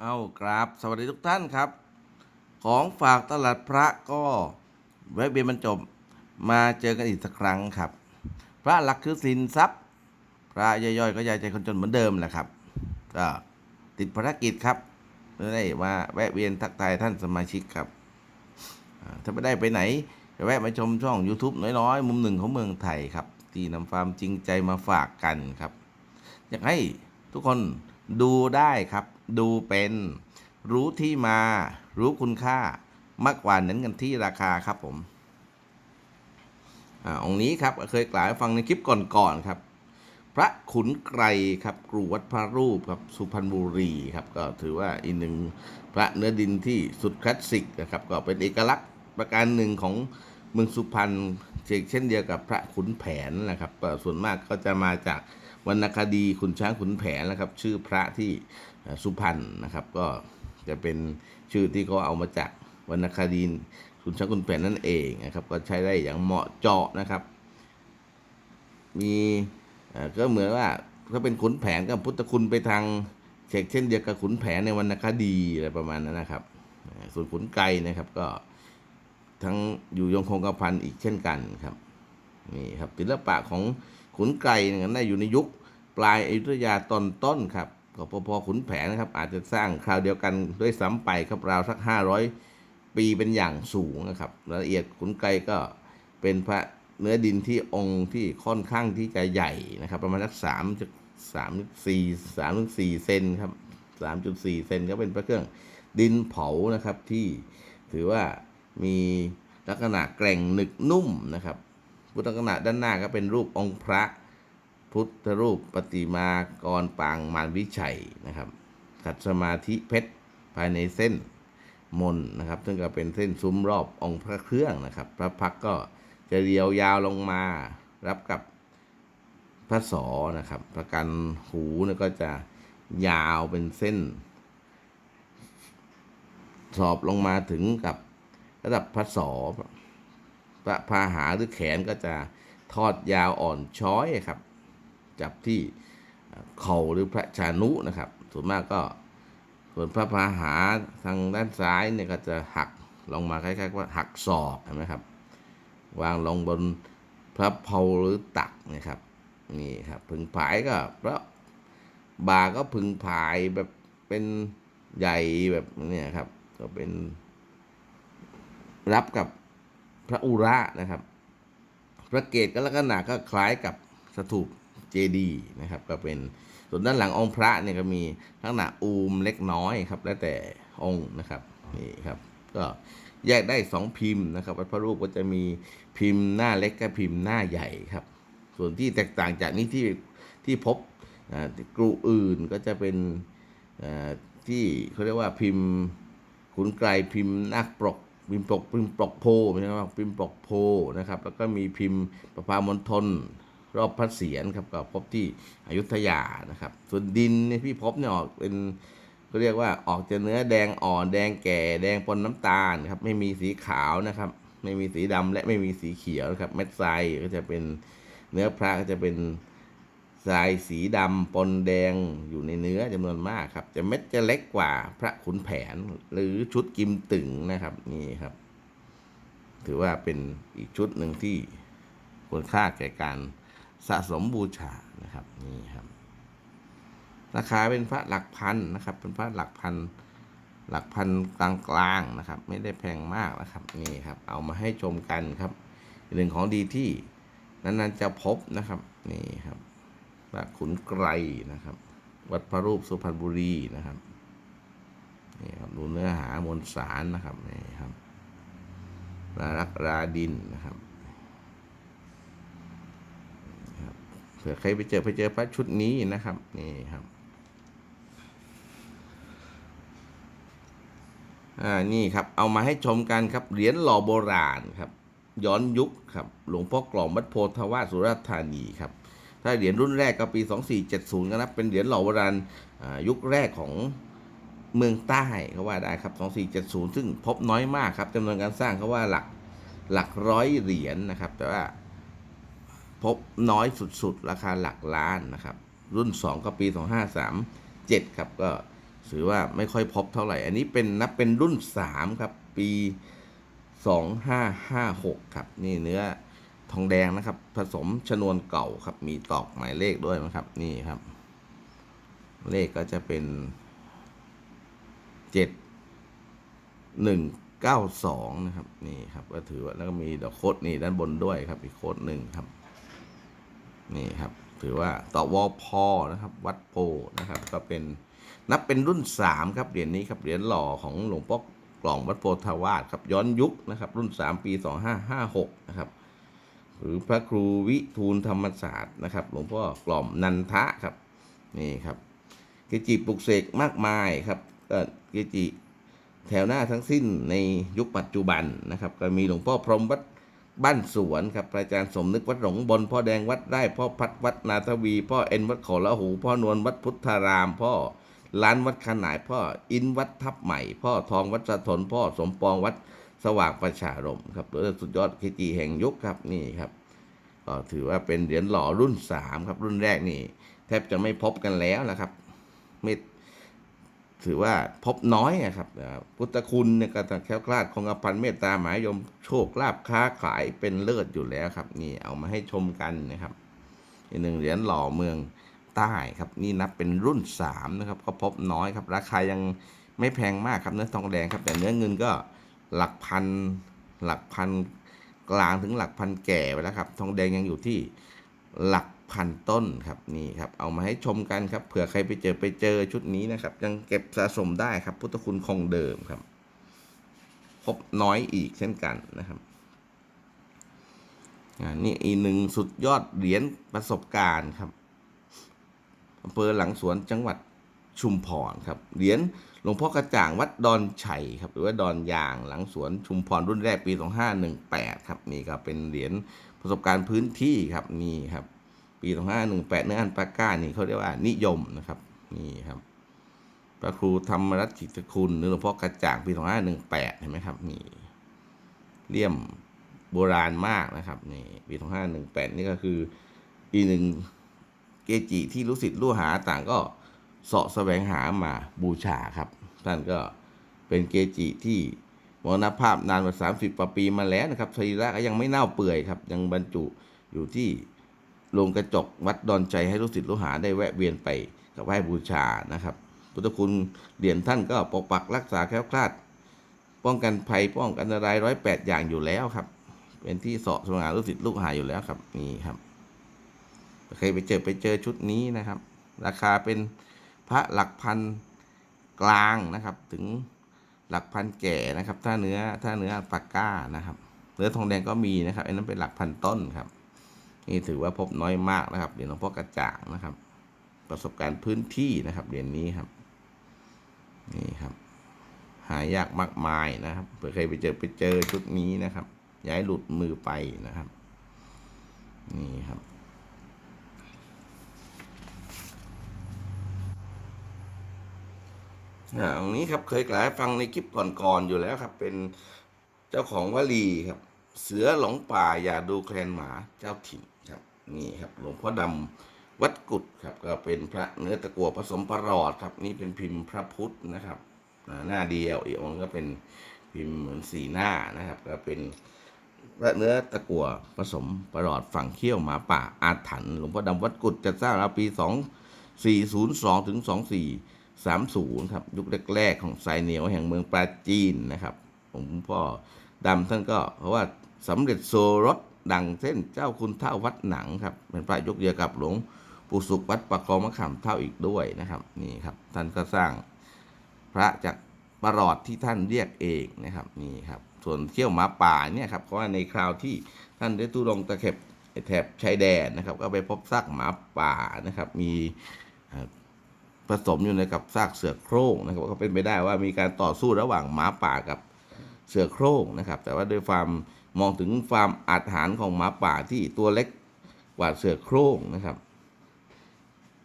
เอาครับสวัสดีทุกท่านครับ ของฝากตลาดพระก็แวะเวียนบรรจบมาเจอกันอีกสักครั้งครับ พระหลักคือสินทรัพย์ พระย่อยๆ ก็ยายใจคนจนเหมือนเดิมแหละครับก็ติดภารกิจครับไม่ได้มาแวะเวียนทักทายท่านสมาชิกครับถ้าไม่ได้ไปไหนก็แวะมาชมช่อง YouTube น้อยๆ มุมหนึ่งของเมืองไทยครับ ที่นำความจริงใจมาฝากกันครับ อยากให้ทุกคนดูได้ครับ ดูเป็น รู้ที่มา รู้คุณค่ามากกว่าเน้นกันที่ราคาครับผมอาองค์นี้ครับเคยกล่าวให้ฟังในคลิปก่อนๆครับ พระขุนไกรครับกรูวัดพระรูปครับสุพรรณบุรีครับก็ถือว่าอีกหนึ่งพระเนื้อดินที่สุดคลาสสิกนะครับก็เป็นเอกลักษณ์ประการหนึ่งของ เมืองสุพรรณเช่นเดียวกับพระขุนแผนนะครับส่วนมากก็จะมาจากวรรณคดีขุนช้างขุนแผนนะครับ ชื่อพระที่สุพรรณนะครับ ก็จะเป็นชื่อที่เขาเอามาจากวรรณคดีขุนช้างขุนแผนนั่นเองนะครับ ก็ใช้ได้อย่างเหมาะเจาะนะครับ มีก็เหมือนว่าก็เป็นขุนแผนกับพุทธคุณไปทางเช่นเดียวกับขุนแผนในวรรณคดีอะไรประมาณนั้นนะครับ ส่วนขุนไกรนะครับก็ ทั้งอยู่ยงคงกระพันอีกเช่นกันครับนี่ครับศิลปะของขุนไกรนี่ยได้อยู่ในยุคปลายอยุธยาตอนต้นครับก็พอๆขุนแผนนะครับ อาจจะสร้างคราวเดียวกันด้วยซ้ำไปครับราวสักห้าร้อยปีเป็นอย่างสูงนะครับรายละเอียดขุนไกรก็เป็นพระเนื้อดินที่องค์ที่ค่อนข้างที่จะใหญ่นะครับ ประมาณสักสามจุดสามสี่สามถึงสี่เซนครับสามจุดสี่เซนก็เป็นพระเครื่องดินเผานะครับที่ถือว่า มีลักษณะแกร่งหนึกนุ่มนะครับ พุทธลักษณะด้านหน้าก็เป็นรูปองค์พระพุทธรูปปฏิมากรปางมารวิชัยนะครับขัดสมาธิเพชรภายในเส้นมนนะครับ ซึ่งก็เป็นเส้นซุ้มรอบองค์พระเครื่องนะครับ พระพักก็จะเรียวยาวลงมารับกับพระสอนะครับ ประกันหูก็จะยาวเป็นเส้น สอบลงมาถึงกับ ระดับพระสอพระพาหาหรือแขนก็จะทอดยาวอ่อนช้อยครับ จับที่เข่าหรือพระชานุนะครับ ส่วนมากก็ส่วนพระพาหาทางด้านซ้ายเนี่ยก็จะหักลงมาคล้ายๆว่าหักศอกเห็นไหมครับ วางลงบนพระเพลาหรือตักนะครับนี่ครับพึงผายก็พระบาก็พึงผายแบบเป็นใหญ่แบบนี้ครับ ก็เป็น รับกับพระอุระนะครับ พระเกศก็ลักษณะก็คล้ายกับสถูปเจดีนะครับ ก็เป็นส่วนด้านหลังองค์พระเนี่ยก็มีลักษณะอูมเล็กน้อยครับ แล้วแต่องค์นะครับนี่ครับ ก็แยกได้สองพิมพ์นะครับวัดพระรูปก็จะมีพิมพ์หน้าเล็กกับพิมพ์หน้าใหญ่ครับ ส่วนที่แตกต่างจากนี้ที่ที่พบกรูอื่นก็จะเป็นที่เขาเรียกว่าพิมพ์ขุนไกรพิมพ์นาคปรก พิมพ์ปกพิมพ์ปลอกโพไม่ใช่ว่าพิมพ์ปลอกโพนะครับ แล้วก็มีพิมพ์ประพามณฑลรอบพระเศียรครับก็พบที่อยุธยานะครับ ส่วนดินเนี่ยที่พบเนี่ยออกเป็นก็เรียกว่าออกจะเนื้อแดงอ่อนแดงแก่แดงปนน้ำตาลครับไม่มีสีขาวนะครับ ไม่มีสีดำและไม่มีสีเขียวนะครับเม็ดทรายก็จะเป็นเนื้อพระก็จะเป็น ทรายสีดำปนแดงอยู่ในเนื้อจำนวนมากครับ จะเม็ดจะเล็กกว่าพระขุนแผนหรือชุดกิมตึงนะครับนี่ครับ ถือว่าเป็นอีกชุดหนึ่งที่ควรค่าแก่การสะสมบูชานะครับนี่ครับราคาเป็นพระหลักพันนะครับ เป็นพระหลักพันหลักพันกลางๆนะครับ ไม่ได้แพงมากนะครับนี่ครับ เอามาให้ชมกันครับหนึ่งของดีที่นั้นๆจะพบนะครับนี่ครับ พระขุนไกรนะครับ วัดพระรูปสุพรรณบุรีนะครับนี่ครับดูเนื้อหามวลสารนะครับนี่ครับรารักราดินนะครับเผื่อใครไปเจอไปเจอพระชุดนี้นะครับนี่ครับอ่านี่ครับ เอามาให้ชมกันครับเหรียญหล่อโบราณครับ ย้อนยุคครับ หลวงพ่อกล่อมวัดโพธาวาสสุราษฎร์ธานีครับ ถ้าเหรียญรุ่นแรกก็ปี 2470ก็นับเป็นเหรียญหล่อโบราณยุคแรกของเมืองใต้เขาว่าได้ครับ 2470 ซึ่งพบน้อยมากครับจำนวนการสร้างเขาว่าหลักหลักร้อยเหรียญนะครับ แต่ว่าพบน้อยสุดๆ ราคาหลักล้านนะครับ รุ่น 2 ก็ปี 2537 ครับ ก็ถือว่าไม่ค่อยพบเท่าไหร่ อันนี้เป็นนับเป็นรุ่นสามครับ ปีสองห้าห้าหกครับ นี่เนื้อ ทองแดงนะครับ ผสมชนวนเก่าครับ มีตอกหมายเลขด้วยนะครับ นี่ครับ เลขก็จะเป็นเจ็ดหนึ่งเก้าสองนะครับ นี่ครับ ก็ถือว่าแล้วก็มีดอกโคดนี่ด้านบนด้วยครับ อีกโคดหนึ่งครับ นี่ครับ ถือว่าต่อวอพอนะครับ วัดโพนะครับ ก็เป็นนับเป็นรุ่นสามครับเหรียญนี้ครับเหรียญหล่อของหลวงพ่อกล่องวัดโพธาวาสครับย้อนยุคนะครับ รุ่นสามปีสองห้าห้าหกนะครับ หรือพระครูวิทูลธรรมศาสตร์นะครับ หลวงพ่อกล่อมนันทะครับนี่ครับเกจิปลุกเสกมากมายครับก็เกจิแถวหน้าทั้งสิ้นในยุคปัจจุบันนะครับ ก็มีหลวงพ่อพรหมวัดบ้านสวนครับอาจารย์สมนึกวัดหลงบนพ่อแดงวัดได้พ่อพัดวัดนาทวี พ่อเอ็นวัดขอละหู พ่อนวลวัดพุทธาราม พ่อล้านวัดขนาย พ่ออินวัดทับใหม่ พ่อทองวัดสะทนพ่อสมปองวัด สว่างประชารมครับหรือสุดยอดเกจิแห่งยุคครับนี่ครับก็ถือว่าเป็นเหรียญหล่อรุ่นสามครับ รุ่นแรกนี่ แทบจะไม่พบกันแล้วนะครับไม่ถือว่าพบน้อยอะครับพุทธคุณเนี่ยก็ต้องแคล้วคลาดคงกระพันเมตตาหมายมโชคลาภค้าขายเป็นเลิศอยู่แล้วครับ นี่เอามาให้ชมกันนะครับอีกหนึ่งเหรียญหล่อเมืองใต้ครับ นี่นับเป็นรุ่นสามนะครับ ก็พบน้อยครับ ราคายังไม่แพงมากครับเนื้อทองแดงครับ แต่เนื้อเงินก็ หลักพัน หลักพันกลางถึงหลักพันแก่ไปแล้วครับ ทองแดงยังอยู่ที่หลักพันต้นครับนี่ครับ เอามาให้ชมกันครับเผื่อใครไปเจอไปเจอชุดนี้นะครับ ยังเก็บสะสมได้ครับ พุทธคุณคงเดิมครับ พบน้อยอีกเช่นกันนะครับอ่านี่อีกหนึ่งสุดยอดเหรียญประสบการณ์ครับอำเภอหลังสวนจังหวัด ชุมพรครับเหรียญหลวงพ่อกระจ่างวัดดอนชัยครับหรือว่าดอนยางหลังสวนชุมพรรุ่นแรกปี 2518 ครับนี่ก็เป็นเหรียญประสบการณ์พื้นที่ครับนี่ครับปี 2518 เนื้ออันปาก้านี่เขาเรียกว่านิยมนะครับนี่ครับพระครูธรรมรัตน์กิตคุณหรือหลวงพ่อกระจ่างปี 2518 เห็นไหมครับนี่เลี่ยมโบราณมากนะครับนี่ปี2518 นี่ก็คืออีกหนึ่งเกจิที่รู้สิทธิ์รู้หาต่างก็ เสาะแสวงหามาบูชาครับ ท่านก็เป็นเกจิที่มรณภาพนานกว่า30กว่าปีมาแล้วนะครับสรีระก็ยังไม่เน่าเปื่อยครับ ยังบรรจุอยู่ที่โรงกระจกวัดดอนใจให้ลูกศิษย์ลูกหาได้แวะเวียนไปกับไหว้บูชานะครับพุทธคุณเหรียญท่านก็ปกปักรักษาแคล้วคลาด ป้องกันภัยป้องกันอันตรายร้อยแปดอย่างอยู่แล้วครับ เป็นที่เสาะสง่าลูกศิษย์ลูกหาอยู่แล้วครับนี่ครับเคยไปเจอไปเจอชุดนี้นะครับ ราคาเป็น พระหลักพันกลางนะครับถึงหลักพันแก่นะครับ ถ้าเนื้อถ้าเนื้อปากก้านะครับ เนื้อทองแดงก็มีนะครับอันนั้นเป็นหลักพันต้นครับ นี่ถือว่าพบน้อยมากนะครับเหรียญหลวงพ่อกระจ่างนะครับ ประสบการณ์พื้นที่นะครับเหรียญนี้ครับ นี่ครับ หายากมากมายนะครับเผื่อใครไปเจอไปเจอชุดนี้นะครับ ย้ายหลุดมือไปนะครับ นี่ครับ อ่า ตรงนี้ครับเคยกล่าวให้ฟังในคลิปก่อนๆอยู่แล้วครับ เป็นเจ้าของวลีครับ เสือหลงป่าอย่าดูแคลนหมาเจ้าถิ่นครับนี่ครับ หลวงพ่อดำวัดกุดครับ ก็เป็นพระเนื้อตะกัวผสมประหลอดครับ นี่เป็นพิมพ์พระพุทธนะครับหน้าเดียวอีกองก็เป็นพิมพ์เหมือนสีหน้านะครับ ก็เป็นพระเนื้อตะกัวผสมประหลอดฝั่งเขี้ยวหมาป่าอาถรรพ์หลวงพ่อดำวัดกุดจะสร้างราวปีสองสี่ศูนย์สองถึงสองสี่ สามศูนย์ครับยุคแรกๆของสายเหนียวแห่งเมืองปราจีนนะครับผมพ่อดำท่านก็เพราะว่าสำเร็จโซรสดังเส้นเจ้าคุณเท่าวัดหนังครับเป็นพระยุคเดียวกับหลวงปู่สุขวัดประคองมะขามเท่าอีกด้วยนะครับนี่ครับท่านก็สร้างพระจากประหลอดที่ท่านเรียกเองนะครับนี่ครับส่วนเที่ยวหมาป่าเนี่ยครับเพราะว่าในคราวที่ท่านได้ทุรงตะเข็บแถบชายแดนนะครับ ก็ไปพบซากหมาป่านะครับ มี ผสมอยู่ในกับซากเสือโคร่งนะครับก็เป็นไปได้ว่ามีการต่อสู้ระหว่างหมาป่ากับเสือโคร่งนะครับ แต่ว่าด้วยความมองถึงความอาถรรพ์ของหมาป่าที่ตัวเล็กกว่าเสือโคร่งนะครับ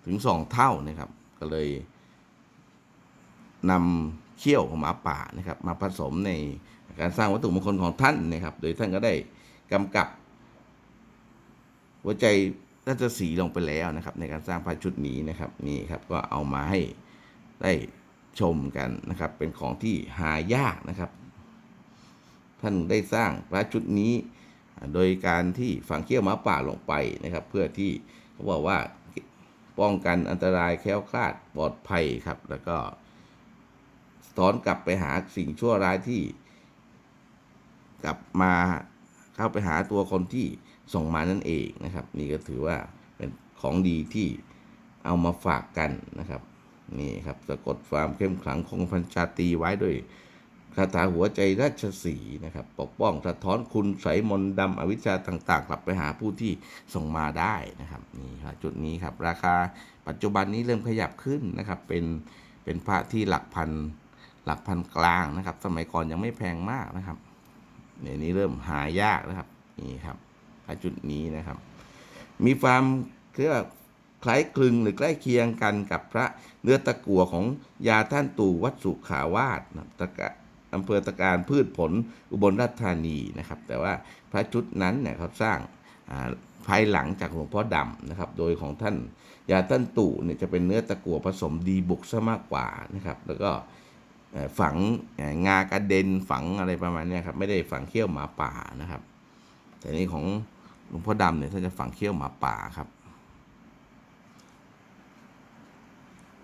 ถึงสองเท่านะครับ ก็เลยนำเขี้ยวของหมาป่านะครับ มาผสมในการสร้างวัตถุมงคลของท่านนะครับ โดยท่านก็ได้กำกับหัวใจ ราชสีลงไปแล้วนะครับ ในการสร้างพระชุดนี้นะครับนี่ครับก็เอามาให้ได้ชมกันนะครับ เป็นของที่หายากนะครับ ท่านได้สร้างพระชุดนี้ โดยการที่ฝังเขี้ยวหม้าป่าลงไปนะครับ เพื่อที่เขาบอกว่าป้องกันอันตรายแคล้วคลาดปลอดภัยครับ แล้วก็สอนกลับไปหาสิ่งชั่วร้ายที่ กลับมาเข้าไปหาตัวคนที่ ส่งมานั่นเองนะครับ นี่ก็ถือว่าเป็นของดีที่เอามาฝากกันนะครับนี่ครับสะกดความเข้มขลังของพันชาตีไว้ด้วยคาถาหัวใจราชสีนะครับ ปกป้องสะท้อนคุณใสยมนดำอวิชชาต่างๆ กลับไปหาผู้ที่ส่งมาได้นะครับนี่ครับจุดนี้ครับ ราคาปัจจุบันนี้เริ่มขยับขึ้นนะครับ เป็นเป็นพระที่หลักพันหลักพันกลางนะครับ สมัยก่อนยังไม่แพงมากนะครับเดี๋ยนี้เริ่มหายากนะครับนี่ครับ จุดนี้นะครับ มีความเรียกว่าคล้ายคลึงหรือใกล้เคียงกันกับพระเนื้อตะกั่วของยาท่านตู่วัดสุขาวาสนะตะกะอำเภอตะการพืชผลอุบลราชธานีนะครับ แต่ว่าพระชุดนั้นเนี่ยเขาสร้างาภายหลังจากหลวงพ่อดำนะครับ โดยของท่านยาท่านตู่เนี่ยจะเป็นเนื้อตะกั่วผสมดีบุกซะมากกว่านะครับ แล้วก็ฝังงากระเด็นฝังอะไรประมาณนี้ครับ ไม่ได้ฝังเขี้ยวหมาป่านะครับ แต่นี่ของ หลวงพ่อดำเนี่ยท่านจะฝังเขี้ยวหมาป่าครับ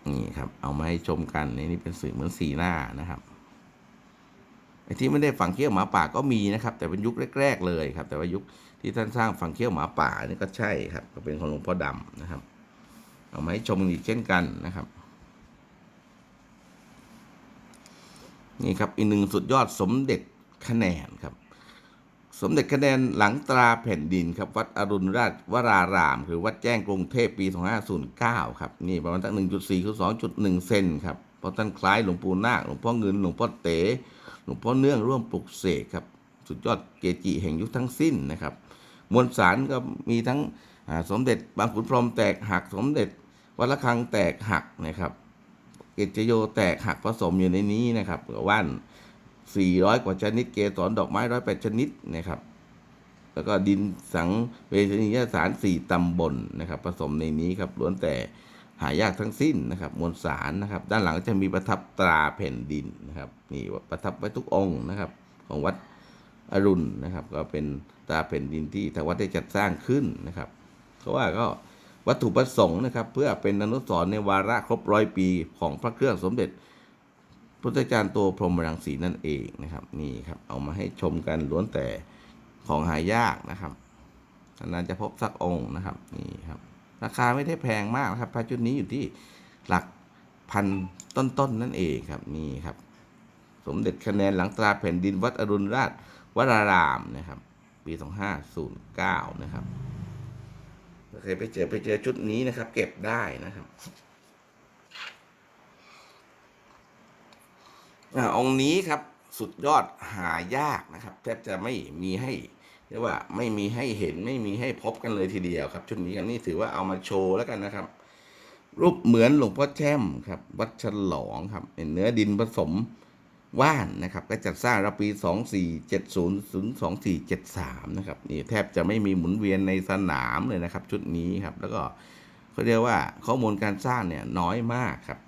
นี่ครับ เอามาให้ชมกันนี่นี่เป็นสื่อเหมือนสีหน้านะครับไอ้ที่ไม่ได้ฝังเขี้ยวหมาป่าก็มีนะครับ แต่เป็นยุคแรก ๆ เลยครับ แต่ว่ายุคที่ท่านสร้างฝังเขี้ยวหมาป่านี่ก็ใช่ครับ ก็เป็นของหลวงพ่อดำนะครับ เอามาให้ชมอีกเช่นกันนะครับนี่ครับอีกหนึ่งสุดยอดสมเด็จคะแนนครับ สมเด็จคะแนนหลังตราแผ่นดินครับ วัดอรุณราชวราราม หรือวัดแจ้งกรุงเทพปี 2509 ครับ นี่ประมาณตั้ง1.4คือ2.1 เซนครับเพราะท่านคล้ายหลวงปู่นาคหลวงพ่อเงินหลวงพ่อเต๋หลวงพ่อเนื่องร่วมปลุกเสกครับ สุดยอดเกจิแห่งยุคทั้งสิ้นนะครับ มวลสารก็มีทั้งสมเด็จบางขุนพรหมแตกหักสมเด็จวัดระฆังแตกหักนะครับเกจโยแตกหักผสมอยู่ในนี้นะครับว่าน 400 กว่าชนิด เกสรดอกไม้108ชนิดนะครับ แล้วก็ดินสังเวชนียสาร4ตำบลนะครับ ผสมในนี้ครับล้วนแต่หายากทั้งสิ้นนะครับ มวลสารนะครับ ด้านหลังจะมีประทับตราแผ่นดินนะครับนี่ประทับไว้ทุกองค์นะครับ ของวัดอรุณนะครับ ก็เป็นตราแผ่นดินที่ทางวัดได้จัดสร้างขึ้นนะครับเพราะว่าก็วัตถุประสงค์นะครับ เพื่อเป็นอนุสรณ์ในวาระครบร้อยปีของพระเครื่องสมเด็จ พุทธจารย์ตัวพรหมรังสีนั่นเองนะครับ นี่ครับ เอามาให้ชมกันล้วนแต่ของหายากนะครับนานจะพบสักองค์นะครับนี่ครับ ราคาไม่ได้แพงมากนะครับพระชุดนี้อยู่ที่หลักพันต้นๆนนั่นเองครับนี่ครับ สมเด็จคะแนนหลังตราแผ่นดินวัดอรุณราชวรารามนะครับ ปี 2509 นะครับถ้าเคยไปเจอไปเจอชุดนี้นะครับ เก็บได้นะครับ อาองค์นี้ครับสุดยอดหายากนะครับ แทบจะไม่มีให้เรียกว่าไม่มีให้เห็นไม่มีให้พบกันเลยทีเดียวครับ ชุดนี้กันนี่ถือว่าเอามาโชว์แล้วกันนะครับ รูปเหมือนหลวงพ่อแช่มครับ วัดฉลองครับเป็นเนื้อดินผสมว่านนะครับ ก็จัดสร้างรปี 2470-2473 นะครับนี่แทบจะไม่มีหมุนเวียนในสนามเลยนะครับ ชุดนี้ครับ แล้วก็เขาเรียกว่าข้อมูลการสร้างเนี่ยน้อยมากครับ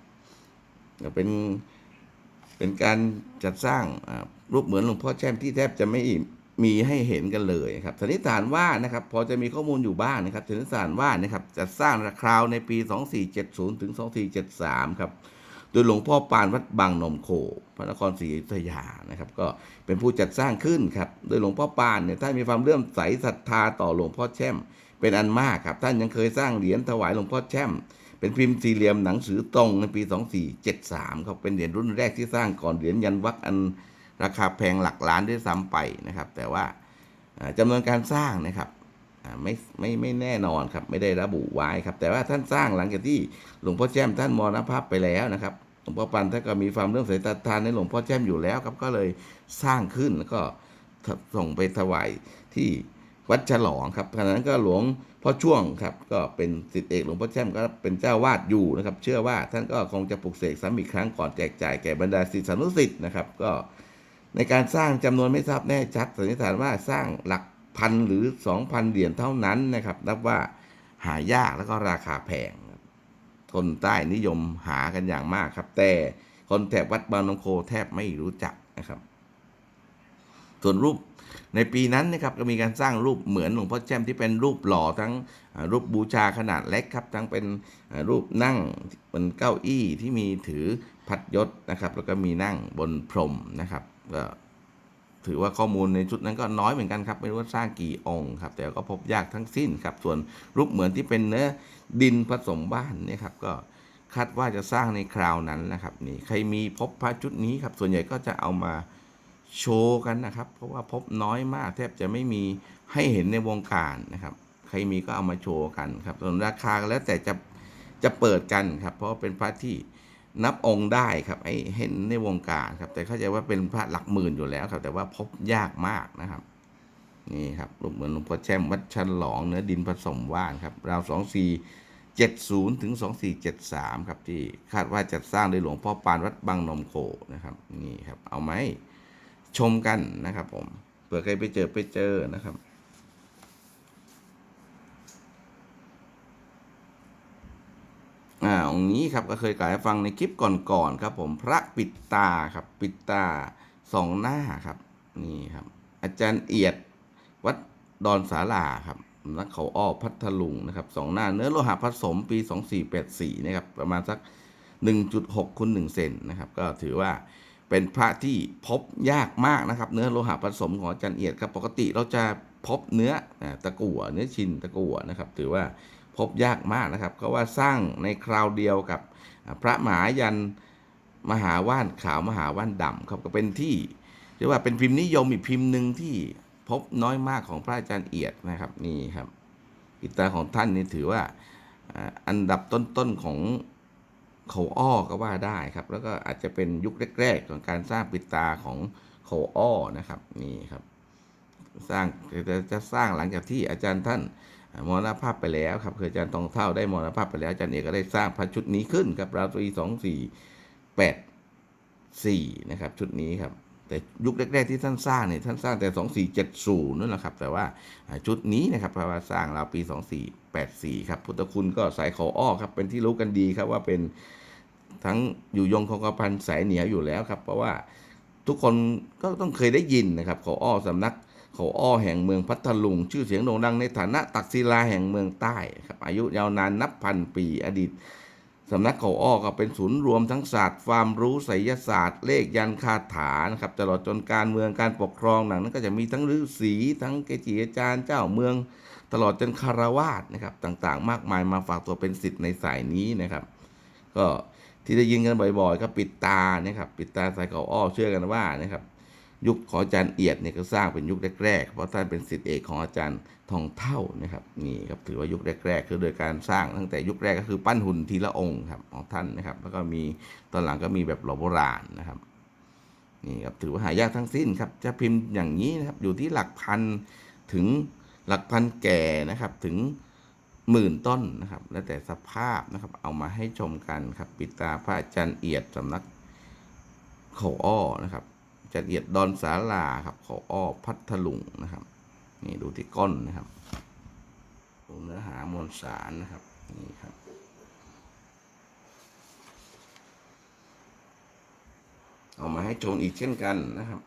เป็น เป็นการจัดสร้างรูปเหมือนหลวงพ่อแช่มที่แทบจะไม่มีให้เห็นกันเลยครับสันนิษฐานว่านะครับพอจะมีข้อมูลอยู่บ้างนะครับสันนิษฐานว่านะครับจัดสร้างคราวในปี 2470 ถึง 2473 ครับโดยหลวงพ่อปานวัดบางนมโค พระนครศรีอยุธยานะครับ ก็เป็นผู้จัดสร้างขึ้นครับ โดยหลวงพ่อปานเนี่ยท่านมีความเลื่อมใสศรัทธาต่อหลวงพ่อแช่มเป็นอันมากครับ ท่านยังเคยสร้างเหรียญถวายหลวงพ่อแช่ม เป็นพิมพ์สี่เหลี่ยมหนังสือตรงในปี 2473ครับเป็นเหรียญรุ่นแรกที่สร้างก่อนเหรียญยันวักอันราคาแพงหลักล้านด้วยซ้ำไปนะครับ แต่ว่าจำนวนการสร้างนะครับไม่ไม่ไม่แน่นอนครับไม่ได้ระบุไว้ครับ แต่ว่าท่านสร้างหลังจากที่หลวงพ่อแช่มท่านมรณภาพไปแล้วนะครับหลวงพ่อปันท่านก็มีความเรื่องใสศรัทานในหลวงพ่อแช่มอยู่แล้วครับก็เลยสร้างขึ้นแล้วก็ส่งไปถวายที่ วัดฉลองครับขณะนั้นก็หลวงพ่อช่วงครับ ก็เป็นสิทธิเอกหลวงพ่อแช่มก็เป็นเจ้าวาดอยู่นะครับ เชื่อว่าท่านก็คงจะปลุกเสกซ้ำอีกครั้งก่อนแจกจ่ายแก่บรรดาศิษยานุศิษย์นะครับ ก็ในการสร้างจำนวนไม่ทราบแน่ชัดสันนิษฐานว่าสร้างหลักพันหรือสองพันเหรียญเท่านั้นนะครับ นับว่าหายากแล้วก็ราคาแพงคนใต้นิยมหากันอย่างมากครับ แต่คนแถบวัดบางนมโคแทบไม่รู้จักนะครับ ส่วนรูป ในปีนั้นนะครับก็มีการสร้างรูปเหมือนหลวงพ่อแจ่มที่เป็นรูปหล่อทั้งรูปบูชาขนาดเล็กครับ ทั้งเป็นรูปนั่งบนเก้าอี้ที่มีถือพัดยศนะครับ แล้วก็มีนั่งบนพรมนะครับก็ถือว่าข้อมูลในชุดนั้นก็น้อยเหมือนกันครับไม่รู้ว่าสร้างกี่องค์ครับ แต่ก็พบยากทั้งสิ้นครับ ส่วนรูปเหมือนที่เป็นเนื้อดินผสมบ้านเนี่ยครับก็คาดว่าจะสร้างในคราวนั้นนะครับนี่ใครมีพบพระชุดนี้ครับส่วนใหญ่ก็จะเอามา โชว์กันนะครับ เพราะว่าพบน้อยมากแทบจะไม่มีให้เห็นในวงการนะครับ ใครมีก็เอามาโชว์กันครับส่วนราคาก็แล้วแต่จะจะเปิดกันครับ เพราะเป็นพระที่นับองค์ได้ครับให้เห็นในวงการครับ แต่เข้าใจว่าเป็นพระหลักหมื่นอยู่แล้วครับ แต่ว่าพบยากมากนะครับ นี่ครับรูปเหมือนหลวงพ่อแช่มวัดชันหลองเนื้อดินผสมว่านครับ ราวสองสี่เจ็ดศูนย์ถึงสองสี่เจ็ดสามครับที่คาดว่าจะสร้างโดยหลวงพ่อปานวัดบางนมโคนะครับ นี่ครับ เอาไหม ชมกันนะครับ ผมเผื่อใครไปเจอไปเจอนะครับ อ่าองค์นี้ครับก็เคยกล่าวให้ฟังในคลิปก่อนๆครับ ผมพระปิดตาครับ ปิดตาสองหน้าครับ นี่ครับ อาจารย์เอียดวัดดอนสาลาครับนักเขาอ้อพัทลุงนะครับสองหน้าเนื้อโลหะผสมปี 2484นะครับประมาณสัก 1.6คูณ1เซนนะครับ ก็ถือว่า เป็นพระที่พบยากมากนะครับ เนื้อโลหะผสมของอาจารย์เอียดครับปกติเราจะพบเนื้อตะกั่วเนื้อชินตะกั่วนะครับถือว่าพบยากมากนะครับ ก็ว่าสร้างในคราวเดียวกับพระมหายันมหาว่านขาวมหาว่านดำครับก็เป็นที่เรียกว่าเป็นพิมพ์นิยมอีกพิมพ์หนึ่งที่พบน้อยมากของพระอาจารย์เอียดนะครับนี่ครับปิตาของท่านนี่ถือว่าอันดับต้นๆของ เขาอ้อก็ว่าได้ครับ แล้วก็อาจจะเป็นยุคแรกๆของการสร้างปิดตาของเขาอ้อนะครับนี่ครับ สร้างจะจะสร้างหลังจากที่อาจารย์ท่านมรณภาพไปแล้วครับคืออาจารย์ทองเท่าได้มรณภาพไปแล้วอาจารย์เอกก็ได้สร้างพระชุดนี้ขึ้นครับราตรีสองสี่แปดสี่นะครับ ชุดนี้ครับ แต่ยุคแรก ๆ ที่ท่านสร้างเนี่ยท่านสร้างแต่สองสี่เจ็ดศูนย์นั่นแหละครับ แต่ว่าชุดนี้นะครับพระว่าสร้างราวปีสองสี่แปดสี่ครับพุทธคุณก็สายเขาอ้อครับ เป็นที่รู้กันดีครับว่าเป็นทั้งอยู่ยงคงกระพันสายเหนียวอยู่แล้วครับ เพราะว่าทุกคนก็ต้องเคยได้ยินนะครับเขาอ้อสำนักเขาอ้อแห่งเมืองพัทลุง ชื่อเสียงโด่งดังในฐานะตักศิลาแห่งเมืองใต้ครับอายุยาวนานนับพันปีอดีต สำนักเขาอ้อก็เป็นศูนย์รวมทั้งศาสตร์ความรู้ไสยศาสตร์ เลขยันคาถานะครับตลอดจนการเมืองการปกครองหนังนั้นก็จะมีทั้งฤาษีทั้งเกจิอาจารย์เจ้าเมือง ตลอดจนคารวาสนะครับต่างๆ มากมายมาฝากตัวเป็นสิทธิ์ในสายนี้นะครับ ก็ที่ได้ยินกันบ่อยๆ ก็ปิดตานะครับปิดตาใส่เขาอ้อเชื่อกันว่านะครับ ยุคของอาจารย์เอียดเนี่ยก็สร้างเป็นยุคแรกๆ เพราะท่านเป็นศิษย์เอกของอาจารย์ทองเท่านะครับนี่ครับถือว่ายุคแรกๆ คือโดยการสร้างตั้งแต่ยุคแรกก็คือปั้นหุ่นทีละองค์ครับของท่านนะครับ แล้วก็มีตอนหลังก็มีแบบหล่อโบราณนะครับนี่ครับถือว่าหายากทั้งสิ้นครับจะพิมพ์อย่างนี้นะครับอยู่ที่หลักพันถึงหลักพันแก่นะครับถึงหมื่นต้นนะครับ แล้วแต่สภาพนะครับ เอามาให้ชมกันครับ ปิดตาพระอาจารย์เอียดสำนักเขาอ้อนะครับ จารย์เอียดดอนสาลาครับขาอ้อพัทลุงนะครับ นี่ดูที่ก้นนะครับดูเนื้อหามวลสารนะครับนี่ครับเอามาให้ชมอีกเช่นกันนะครับ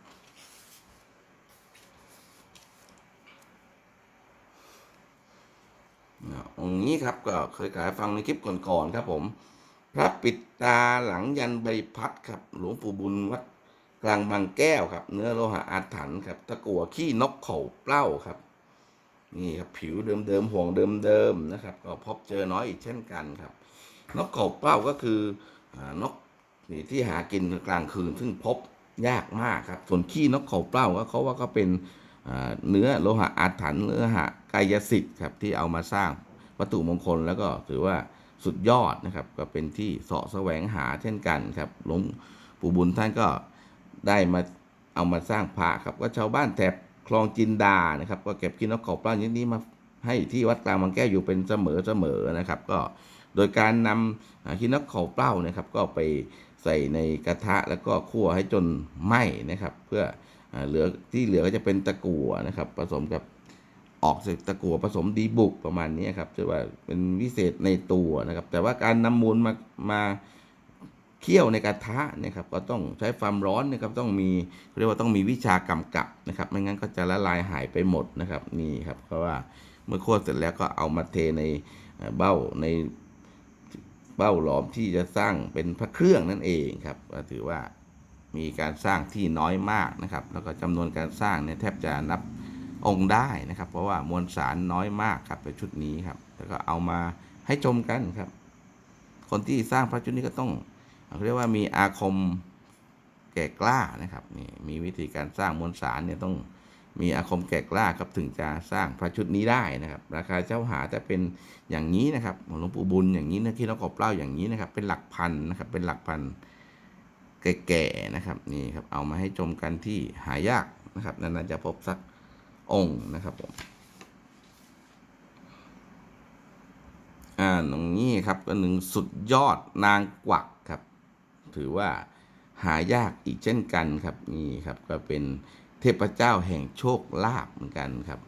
องค์นี้ครับก็เคยกลาวให้ฟังในคลิปก่อนๆครับผม พระปิดตาหลังยันใบพัดครับ หลวงปู่บุญวัด กลางบางแก้วครับ เนื้อโลหะอาถรรพ์ครับ ตะกั่วขี้นกเขาเปล้าครับ นี่ครับผิวเดิมๆห่วงเดิมๆนะครับ ก็พบเจอน้อยอีกเช่นกันครับ นกเขาเปล้าก็คือนกนี่ที่หากินกลางคืนซึ่งพบยากมากครับ ส่วนขี้นกเขาเปล้าก็เขาว่าก็เป็นเนื้อโลหะอาถรรพ์เนื้อหะกายสิทธิ์ครับที่เอามาสร้างวัตถุมงคลแล้วก็ถือว่าสุดยอดนะครับ ก็เป็นที่เสาะแสวงหาเช่นกันครับหลวงปู่บุญท่านก็ ได้มาเอามาสร้างพระครับ ก็ชาวบ้านแถบคลองจินดานะครับ ก็เก็บกินนกเขาปล้าอย่างนี้มาให้ที่วัดกลางบางแก้วอยู่เป็นเสมอเสมอนะครับ ก็โดยการนำอ่าขี้นกเขาเปล้านะครับ ก็ไปใส่ในกระทะแล้วก็คั่วให้จนไหม้นะครับ เพื่ออเหลือที่เหลือก็จะเป็นตะกั่วนะครับ ผสมกับออกจากตะกั่วผสมดีบุกประมาณนี้ครับถือว่าเป็นวิเศษในตัวนะครับ แต่ว่าการนำมูลมามา เคี่ยวในกระทะนะครับก็ต้องใช้ความร้อนนะครับต้องมีเรียกว่าต้องมีวิชากำกับนะครับไม่งั้นก็จะละลายหายไปหมดนะครับนี่ครับเพราะว่าเมื่อคั่วเสร็จแล้วก็เอามาเทในเบ้าในเบ้าหลอมที่จะสร้างเป็นพระเครื่องนั่นเองครับถือว่ามีการสร้างที่น้อยมากนะครับ แล้วก็จำนวนการสร้างเนี่ยแทบจะนับองค์ได้นะครับ เพราะว่ามวลสารน้อยมากครับในชุดนี้ครับ แล้วก็เอามาให้ชมกันครับ คนที่สร้างพระชุดนี้ก็ต้อง เขาเรียกว่ามีอาคมแก่กล้านะครับนี่มีวิธีการสร้างมวลสารเนี่ยต้องมีอาคมแก่กล้าครับถึงจะสร้างพระชุดนี้ได้นะครับ ราคาเจ้าหาแต่เป็นอย่างนี้นะครับหลวงปู่บุญอย่างนี้นะที่เรากบเล่าอย่างนี้นะครับ เป็นหลักพันนะครับ เป็นหลักพันแก่ๆนะครับนี่ครับเอามาให้ชมกันที่หายากนะครับนานๆจะพบสักองค์นะครับผมอ่าตรงนี้ครับก็หนึ่งสุดยอดนางกวัก ถือว่าหายากอีกเช่นกันครับนี่ครับก็เป็นเทพเจ้าแห่งโชคลาภเหมือนกันครับ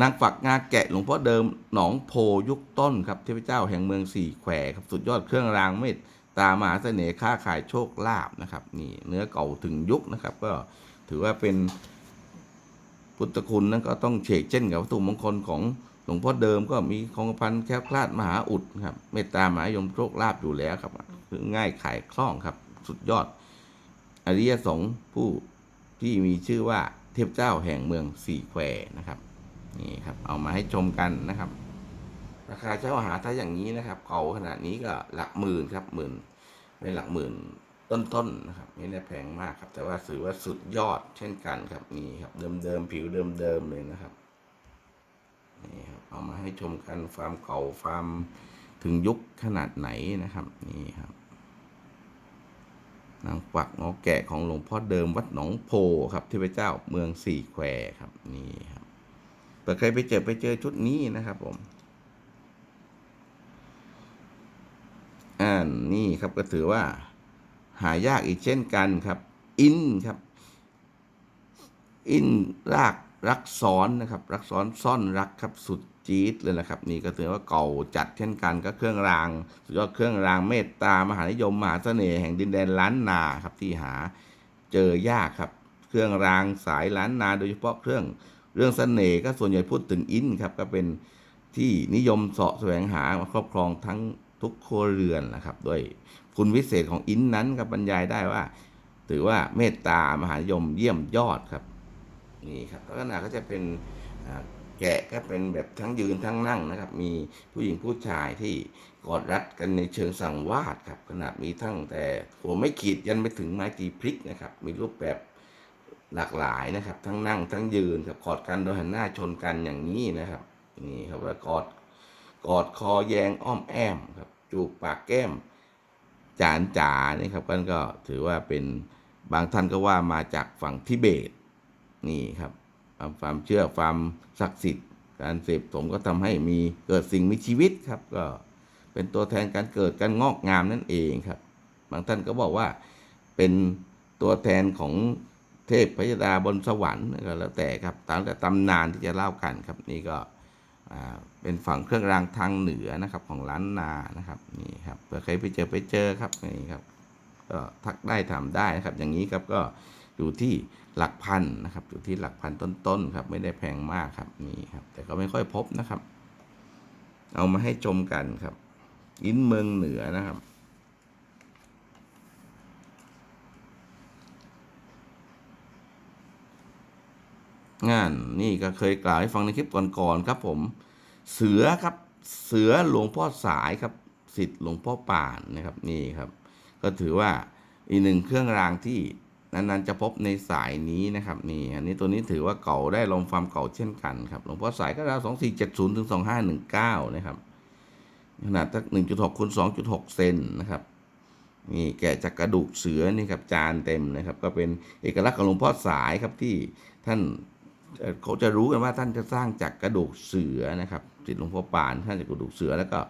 นางกวักงาแกะหลวงพ่อเดิมหนองโพยุคต้นครับเทพเจ้าแห่งเมืองสี่แควครับสุดยอดเครื่องรางเมตตามหาเสน่ห์ค้าขายโชคลาภนะครับนี่เนื้อเก่าถึงยุคนะครับ ก็ถือว่าเป็นพุทธคุณนั้นก็ต้องเฉกเช่นกับวัตถุมงคลของหลวงพ่อเดิมก็มีคงพันแคล้วคลาดมหาอุดครับเมตตามหายมโชคลาภอยู่แล้วครับ คือง่ายขายคล่องครับ สุดยอด อริยสงฆ์ผู้ที่มีชื่อว่าเทพเจ้าแห่งเมืองสี่แควนะครับนี่ครับ เอามาให้ชมกันนะครับ ราคาเช่าหาถ้าอย่างนี้นะครับเก่าขนาดนี้ก็หลักหมื่นครับหมื่นเป็นหลักหมื่นต้นๆนะครับไม่ได้แพงมากครับ แต่ว่าถือว่าสุดยอดเช่นกันครับนี่ครับเดิมๆผิวเดิมๆเลยนะครับนี่ครับเอามาให้ชมกันฟาร์มเก่าฟาร์มถึงยุคขนาดไหนนะครับ นี่ครับ นางกวักงอแกะของหลวงพ่อเดิมวัดหนองโพครับเทพเจ้าเมืองสี่แควครับนี่ครับเปิดใครไปเจอไปเจอชุดนี้นะครับผมอ่านี่ครับก็ถือว่า หายากอีกเช่นกันครับ อินครับ อินรากรักซ้อนนะครับ รักซ้อนซ่อนรักครับสุด จี๊ดเลยนะครับนี่ก็ถือว่าเก่าจัดเช่นกันก็เครื่องรางสุดยอดเครื่องรางเมตตามหานิยมมหาเสน่ห์แห่งดินแดนล้านนาครับที่หาเจอยากครับ เครื่องรางสายล้านนา โดยเฉพาะเครื่องเรื่องเสน่ห์ก็ส่วนใหญ่พูดถึงอินครับก็เป็นที่นิยมเสาะแสวงหามาครอบครองทั้งทุกครัวเรือนนะครับด้วยคุณวิเศษของอินนั้นก็บรรยายได้ว่า ถือว่าเมตตามหานิยมเยี่ยมยอดครับนี่ครับลักษณะก็จะเป็น แกะก็เป็นแบบทั้งยืนทั้งนั่งนะครับ มีผู้หญิงผู้ชายที่กอดรัดกันในเชิงสังวาสครับ ขนาดมีทั้งแต่หัวไม่ขีดยันไปถึงไม้ตีพริกนะครับ มีรูปแบบหลากหลายนะครับ ทั้งนั่งทั้งยืนครับกอดกันโดยหันหน้าชนกันอย่างนี้นะครับนี่ครับว่ากอดกอดคอแยงอ้อมแอมครับจูบปากแก้ม จานจ๋านี่ครับกันก็ถือว่าเป็นบางท่านก็ว่ามาจากฝั่งทิเบตนี่ครับ ความเชื่อความศักดิ์สิทธิ์ การเสพสมก็ทำให้มีเกิดสิ่งมีชีวิตครับ ก็เป็นตัวแทนการเกิดการงอกงามนั่นเองครับ บางท่านก็บอกว่าเป็นตัวแทนของเทพพยดาบนสวรรค์ก็แล้วแต่ครับตามแต่ตำนานที่จะเล่ากันครับนี่ก็เป็นฝั่งเครื่องรางทางเหนือนะครับของล้านนานะครับนี่ครับเผื่อใครไปเจอไปเจอครับนี่ครับก็ทักได้ถามได้นะครับ อย่างนี้ครับก็ อยู่ที่หลักพันนะครับอยู่ที่หลักพันต้นๆครับไม่ได้แพงมากครับนี่ครับ แต่ก็ไม่ค่อยพบนะครับ เอามาให้ชมกันครับ อินเมืองเหนือนะครับงานนี่ก็เคยกล่าวให้ฟังในคลิปก่อนๆครับผม เสือครับเสือหลวงพ่อสายครับสิทธิ์หลวงพ่อป่านนะครับนี่ครับ ก็ถือว่าอีกหนึ่งเครื่องรางที่ นานๆจะพบในสายนี้นะครับนี่อันนี้ตัวนี้ถือว่าเก่าได้ลงความเก่าเช่นกันครับหลวงพ่อสายก็ราวสองสี่เจ็ดศูนย์ถึงสองห้าหนึ่งเก้านะครับขนาดสักหนึ่งจุดหกคูณสองจุดหกเซนนะครับนี่แกะจากกระดูกเสือนี่ครับจานเต็มนะครับ ก็เป็นเอกลักษณ์ของหลวงพ่อสายครับที่ท่านเขาจะรู้กันว่าท่านจะสร้างจากกระดูกเสือนะครับจิตหลวงพ่อปานท่านจากกระดูกเสือแล้วก็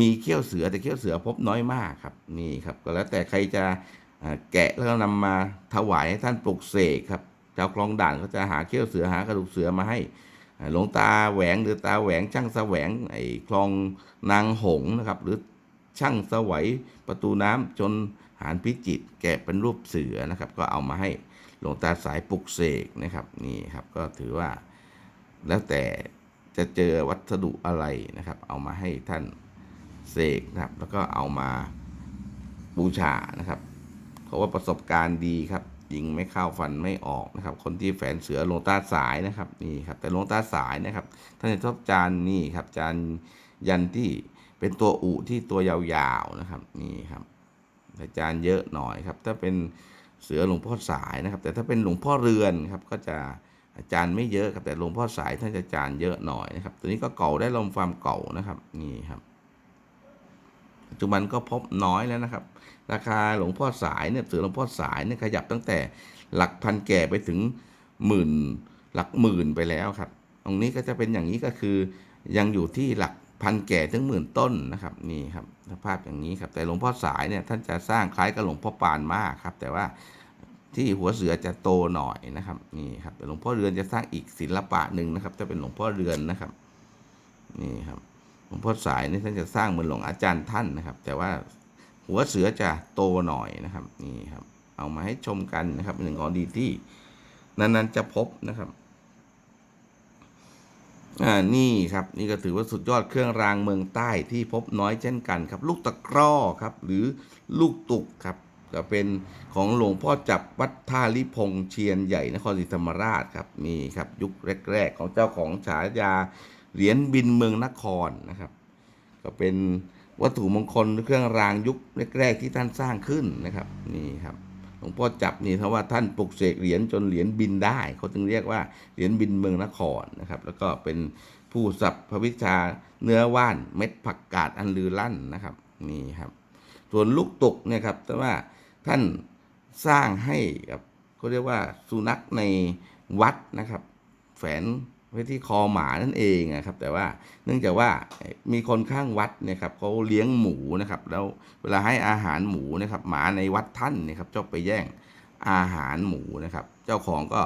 มีเขี้ยวเสือแต่เขี้ยวเสือพบน้อยมากครับนี่ครับก็แล้วแต่ใครจะ แกะแล้วก็นำมาถวายให้ท่านปลุกเสกครับเจ้าคลองด่านเขาจะหาเขี้ยวเสือหากระดูกเสือมาให้หลวงตาแหวงหรือตาแหวงช่างแสวงไอ้คลองนางหงส์นะครับ หรือช่างสวัยประตูน้ำจนหานพิจิตแกะเป็นรูปเสือนะครับ ก็เอามาให้หลวงตาสายปลุกเสกนะครับนี่ครับก็ถือว่าแล้วแต่จะเจอวัสดุอะไรนะครับ เอามาให้ท่านเสกนะครับ แล้วก็เอามาบูชานะครับ เพราะว่าประสบการณ์ดีครับยิงไม่เข้าฟันไม่ออกนะครับ คนที่แฝนเสือลงตาสายนะครับนี่ครับแต่ลงตาสายนะครับท่านจะชอบจานนี่ครับจานยันที่เป็นตัวอุที่ตัวยาวๆนะครับนี่ครับแต่จานเยอะหน่อยครับ ถ้าเป็นเสือหลวงพ่อสายนะครับ แต่ถ้าเป็นหลวงพ่อเรือนครับ ก็จะจานไม่เยอะครับแต่หลวงพ่อสายท่านจะจานเยอะหน่อยนะครับ ตัวนี้ก็เก่าได้ลมความเก่านะครับนี่ครับ ปัจจุบันก็พบน้อยแล้วนะครับ ราคาหลวงพ่อสายเนี่ยเสือหลวงพ่อสายเนี่ยขยับตั้งแต่หลักพันแก่ไปถึงหมื่นหลักหมื่นไปแล้วครับ ตรงนี้ก็จะเป็นอย่างนี้ก็คือยังอยู่ที่หลักพันแก่ถึงหมื่นต้นนะครับนี่ครับสภาพอย่างนี้ครับ แต่หลวงพ่อสายเนี่ยท่านจะสร้างคล้ายกับหลวงพ่อปานมากครับ แต่ว่าที่หัวเสือจะโตหน่อยนะครับนี่ครับแต่หลวงพ่อเรือนจะสร้างอีกศิลปะหนึ่งนะครับ จะเป็นหลวงพ่อเรือนนะครับนี่ครับหลวงพ่อสายนี่ท่านจะสร้างเหมือนหลวงอาจารย์ท่านนะครับ แต่ว่า หัวเสือจะโตหน่อยนะครับนี่ครับ เอามาให้ชมกันนะครับเป็นหนึ่งของดีที่นานๆจะพบนะครับอ่านี่ครับ นี่ก็ถือว่าสุดยอดเครื่องรางเมืองใต้ที่พบน้อยเช่นกันครับ ลูกตะกร้อครับ หรือลูกตุกครับก็เป็นของหลวงพ่อจับวัดท่าลิพงเชียนใหญ่นครศรีธรรมราชครับนี่ครับยุคแรก ๆ ของเจ้าของฉายาเหรียญบินเมืองนครนะครับ ก็เป็น วัตถุมงคลเครื่องรางยุคแรกๆที่ท่านสร้างขึ้นนะครับนี่ครับหลวงพ่อจับนี่เพราะว่าท่านปลุกเสกเหรียญจนเหรียญบินได้เขาจึงเรียกว่าเหรียญบินเมืองนครนะครับ แล้วก็เป็นผู้สับพระวิชาเนื้อว่านเม็ดผักกาดอันลือลั่นนะครับนี่ครับ ส่วนลูกตุกเนี่ยครับแต่ว่าท่านสร้างให้กับเขาเรียกว่าสุนัขในวัดนะครับ แฝน ไว้ที่คอหมานั่นเองนะครับ แต่ว่าเนื่องจากว่ามีคนข้างวัดเนี่ยครับเขาเลี้ยงหมูนะครับ แล้วเวลาให้อาหารหมูนะครับ หมาในวัดท่านนี่ยครับชอบไปแย่งอาหารหมูนะครับ เจ้าของก็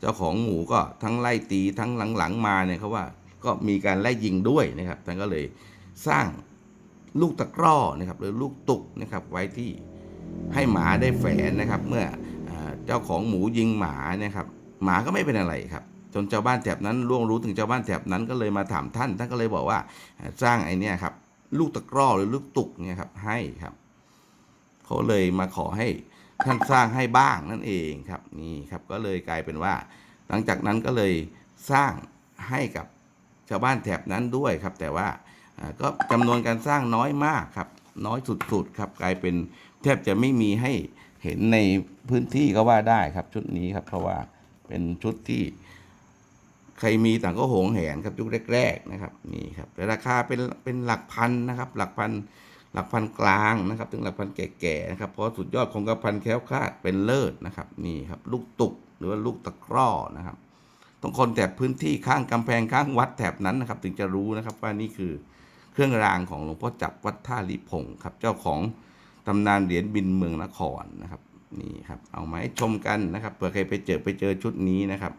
เจ้าของหมูก็ทั้งไล่ตีทั้งหลังๆมาเนี่ยเขาว่าก็มีการไล่ยิงด้วยนะครับท่านก็เลยสร้างลูกตะกร้อนะครับ หรือลูกตุกนะครับไว้ที่ให้หมาได้แฝนนะครับ เมื่อเจ้าของหมูยิงหมานี่ยครับ หมาก็ไม่เป็นอะไรครับ จนชาวบ้านแถบนั้นล่วงรู้ถึงชาวบ้านแถบนั้นก็เลยมาถามท่าน ท่านก็เลยบอกว่าสร้างไอ้เนี่ยครับลูกตะกร้อหรือลูกตุกเนี่ยครับให้ครับเขาเลยมาขอให้ท่านสร้างให้บ้างนั่นเองครับนี่ครับก็เลยกลายเป็นว่า หลังจากนั้นก็เลยสร้างให้กับชาวบ้านแถบนั้นด้วยครับ แต่ว่าอ่าก็จำนวนการสร้างน้อยมากครับ น้อยสุดๆครับกลายเป็นแทบจะไม่มีให้เห็นในพื้นที่ก็ว่าได้ครับชุดนี้ครับ เพราะว่าเป็นชุดที่ ใครมีต่างก็โหงแหนครับยุคแรกๆนะครับนี่ครับแต่ราคาเป็นเป็นหลักพันนะครับ หลักพันหลักพันกลางนะครับ ถึงหลักพันแก่ๆนะครับเพราะสุดยอดของกระพันแคล้วคลาดเป็นเลิศนะครับนี่ครับลูกตุกหรือว่าลูกตะกร้อนะครับต้องคนแถบพื้นที่ข้างกำแพงข้างวัดแถบนั้นนะครับ ถึงจะรู้นะครับว่านี่คือเครื่องรางของหลวงพ่อจับวัดท่าลิพงครับเจ้าของตำนานเหรียญบินเมืองนครนะครับนี่ครับเอามาให้ชมกันนะครับเผื่อใครไปเจอไปเจอชุดนี้นะครับ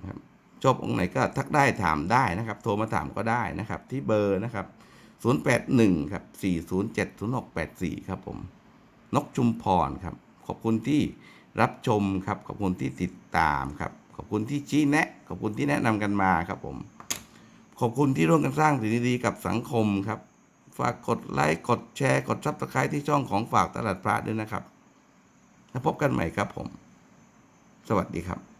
นะครับ ชอบองค์ไหนก็ทักได้ถามได้นะครับ โทรมาถามก็ได้นะครับ ที่เบอร์นะครับ 081ครับ4070684 ครับผม นกชุมพรครับ ขอบคุณที่รับชมครับ ขอบคุณที่ติดตามครับ ขอบคุณที่ชี้แนะ ขอบคุณที่แนะนำกันมาครับผม ขอบคุณที่ร่วมกันสร้างสิ่งดีๆกับสังคมครับ ฝากกดไลค์ กดแชร์ กดซับสไครต์ที่ช่องของฝากตลาดพระด้วยนะครับ แล้วพบกันใหม่ครับผม สวัสดีครับ